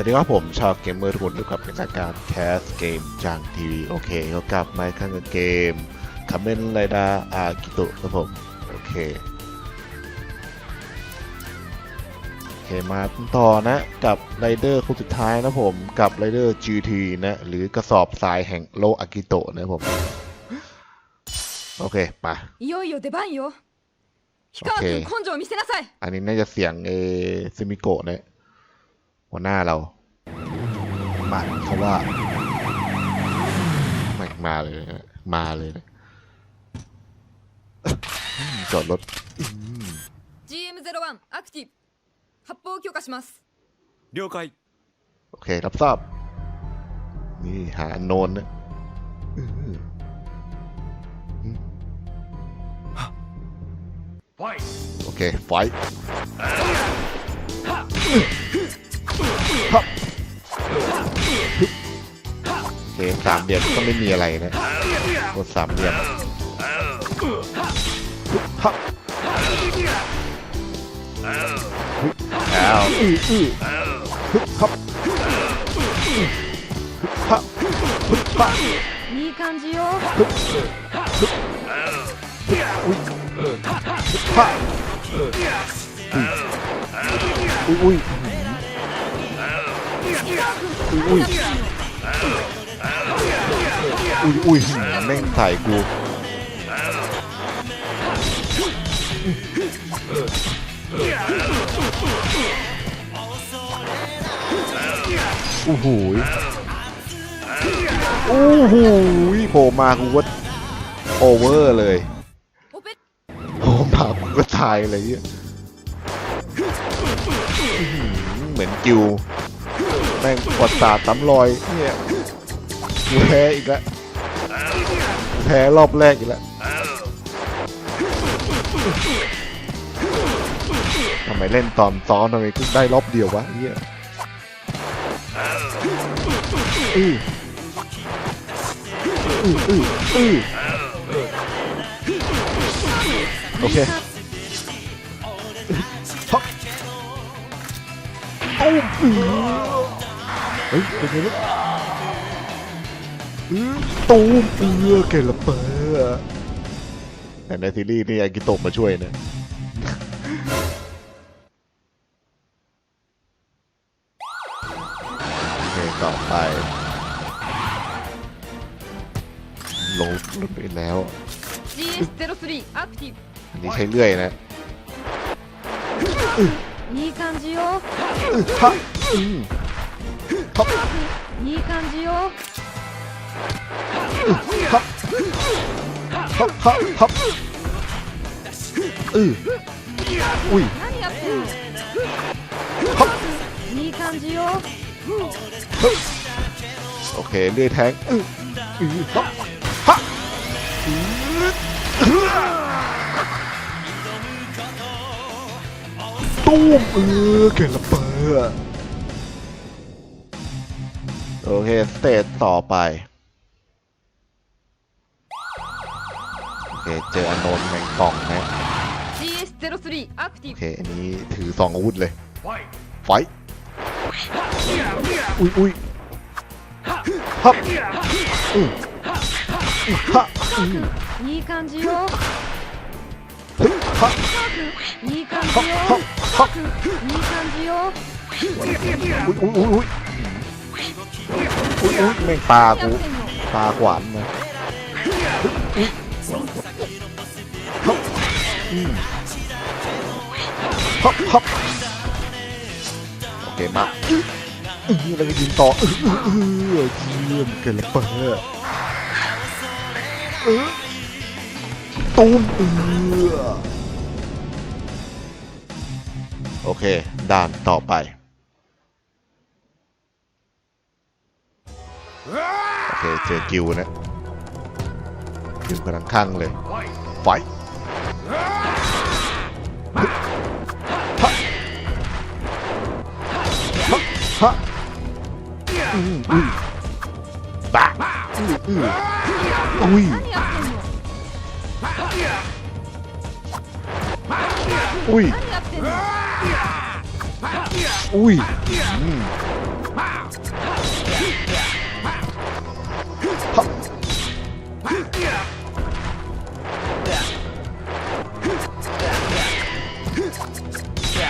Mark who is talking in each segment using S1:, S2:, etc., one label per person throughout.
S1: สวัสดีครับผมชาวเกมเมอร์ทุกคนด้วยกับรายการแคสเกมจางทีวีโอเคก็กลับมาอีกครั้งกับเกมคาเมนไรดาอากิโตะครับผม โอเค โอเคมาต่อนะ กับไรเดอร์คนสุดท้ายนะผมกับไรเดอร์ GT นะ หรือกระสอบสายแห่งโลกอากิโตะนะผม โอเคไป
S2: โย
S1: โย่เด
S2: บันโยโอเค
S1: อันนี้น่าจะเสียงเอซิมิโกะเนี่ย หัวหน้าเรา มาเขาว่าไม่มาเลยนะมาเลยนะ จอดรถ
S2: GM01 アクティブ発砲を許可します
S3: 了解
S1: โอเครับทราบ นี่หาอันโนนนะอื้อหือ
S3: ファイ
S1: โอเค ไฟ เคสามเหลี่ยมก็ไม่มีอะไรนะกดสามเหลี่ยมฮับแล้วอื้ออื้อฮึบฮับอื้อฮับฮึบฮับ
S2: いい感じよ
S1: อุ้ยฮับอุ้ยอุ้ยอุ้ยอุ้ย อุ้ยอุ้ยแม่งใส่กูโอ้โหยโอ้โหยโผล่มากูก็โอเวอร์เลยโผล่มากูก็ตายเลยเนี่ยอื้อหือเหมือนกิวแม่งปวดตาตำรอยเนี่ย กูแพ้อีกแล้วแพ้รอบแรกอีกแล้วทำไมเล่นตอนซ้อนทำไมกูได้รอบเดียววะเนี่ยอืออืออืออือโอเคฮับเอ้าอือเฮ้ยเป็นไงลูกอือ ตูมเอือเกลเปอร์แต่ในซีรีส์นี่อากิโตะมาช่วยนะ โอเคต่อไป ลงรถไปแล้ว
S2: GS03 アクティ
S1: อันนี้ใช้เลื่อยนะ
S2: ブいい感じよ
S1: ฮะอืมฮับ
S2: いい感じよ
S1: ครับครับครับครับอออุ้ย
S2: ค
S1: รับโอเคเลื่อยแทงอืออือครับฮะตู้มเออเกลเปอร์โอเค สเตจต่อไป เค เจออโนนแมงกล่องนะ
S2: GS03 アクティ
S1: โอ
S2: ブ
S1: เค อันนี้ถือสองอาวุธเลย
S3: ファイ
S1: ไฟท์อุ้ยอุ้ยฮับอืออือฮะอือ
S2: いい感じよ
S1: ฮึฮะ
S2: いい感じ
S1: ฮับ
S2: よ
S1: ฮับฮับ
S2: いい感じよ
S1: อุ้ยอุ้ยอุ้ยอุ้ยอุ้ยอุ้ยแม่งปลา
S2: 何
S1: กู
S2: やってんの
S1: ปลาขวานมาอุ้ย ฮับอืมฮับฮับโอเคมาอื้อแล้วก็ยิงต่ออื้ออื้ออเยี่ยมเกินเลยเปิดเออตูมเออโอเค ด่านต่อไป โอเค เจอกิวนะ ถึงกันทั้งข้างเลยไฟฮะอืมอืบ้าอื้ออุ้ยอุ้ยอุ้ย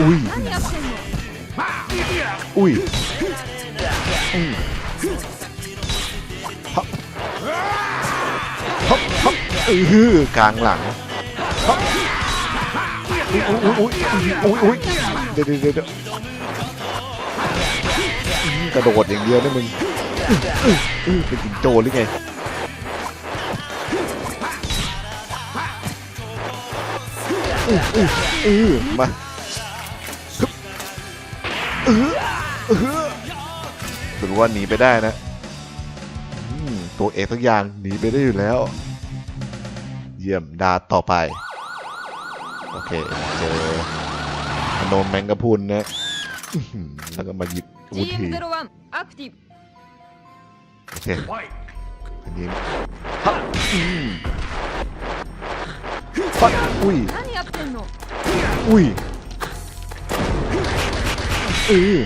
S1: อุ้ย อุ้ยอืมฮับฮับฮับเออกลางหลังฮับอุ้ยอุ้ยอุ้ยอุ้ยเดี๋ยวเดี๋ยวเดี๋ยวกระโดดอย่างเดียวนะมึงเป็นสิงโตหรือไงอืออือมา เออถือว่าหนีไปได้นะตัวเอกทุกอย่างหนีไปได้อยู่แล้ว เยี่ยมดาต่อไป โอเค เจอขนมแมงกะพุนนะแล้วก็มาหยิบวุ
S2: ฒิ
S1: โอเคอันนี้ฮะฟัดอุ้ยอุ้ย ออ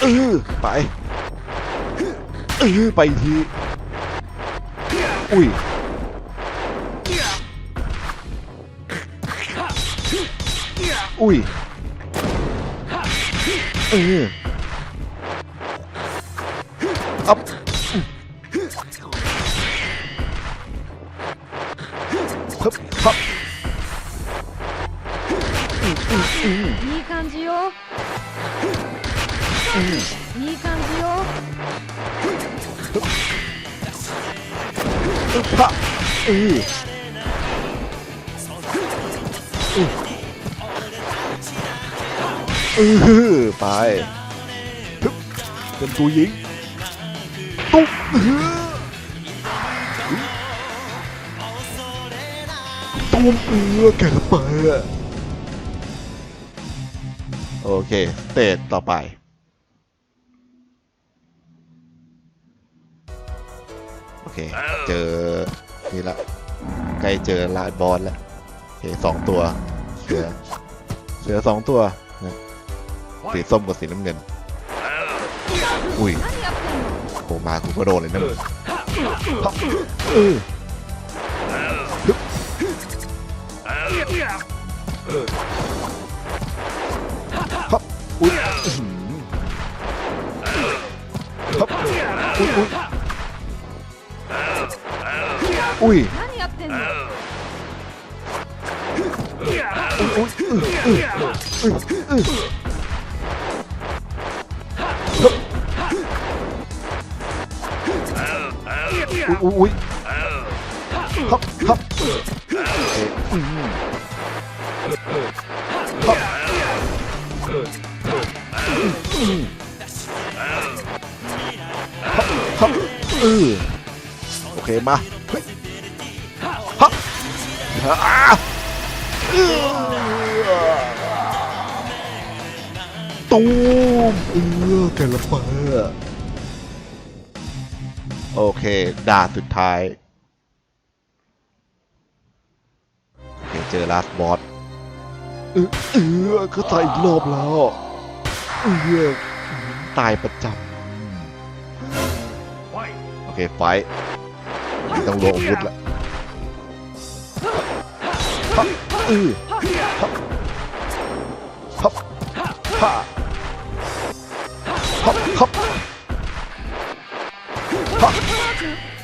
S1: เออไปเออไปทีอุ้ยอุ้ยเอออัพฮึบ
S2: いい感じよ
S1: อืม
S2: いい感じよ
S1: ฮึบฮะอืออืออือไปฮึบเป็นตัวยิงตุ๊บอือตุ้มเอือแกระเปิด โอเค เตดต่อไป โอเค เจอ นี่ละใกล้เจอลายบอลแล้ว โอเคสองตัว เสือ เสือสองตัวนะสีส้มกับสีน้ำเงิน อุ้ยโอมากูก็โดนเลยนะมึง おい。おい。おいおいおい
S2: 何やってんの
S1: おいおいはっは。っえうんはっ ฮับฮับเอ๊ะอืมฮับอืมฮับฮับเออโอเคมาเฮ้ยฮับอ่าเออตูมเออแกละเปอร์โอเคด่าสุดท้ายโอเคเจอลาสบอสเออเออเขาตายอีกรอบแล้ว เออตายประจำโอเค ไฟท์ไม่ต้องลงอาวุธละฮับเออฮับฮับฮ่าฮับฮับฮับ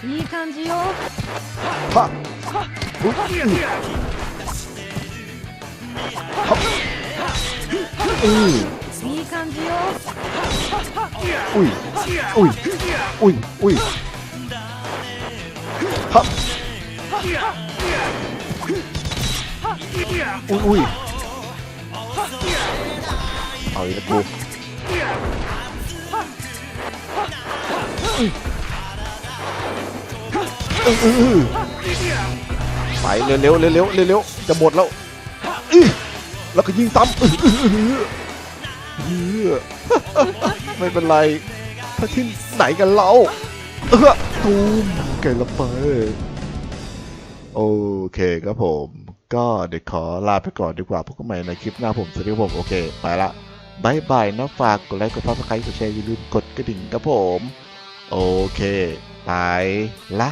S2: いい感じよ
S1: ฮ่าอุ๊ยฮับเออ
S2: いい感じよ
S1: อุ้ย อุ้ย อุ้ย อุ้ยฮับอุ้ย อุ้ย เอาอีกแล้วกูเออเออ ไปเร็วๆเร็วๆเร็วๆจะหมดแล้วอื้อแล้วก็ยิงซ้ำ อื้ออื้อไม่เป็นไรถ้าที่ไหนกันเราเออตูมเกลเปอร์โอเคครับผม ก็เดี๋ยวขอลาไปก่อนดีกว่าพบกันใหม่ในคลิปหน้าผมสวัสดีผม โอเค ไปละบายบายนะฝากกดไลค์กดซับสไครต์กดแชร์อย่าลืมกดกระดิ่งครับผม โอเค ไปละ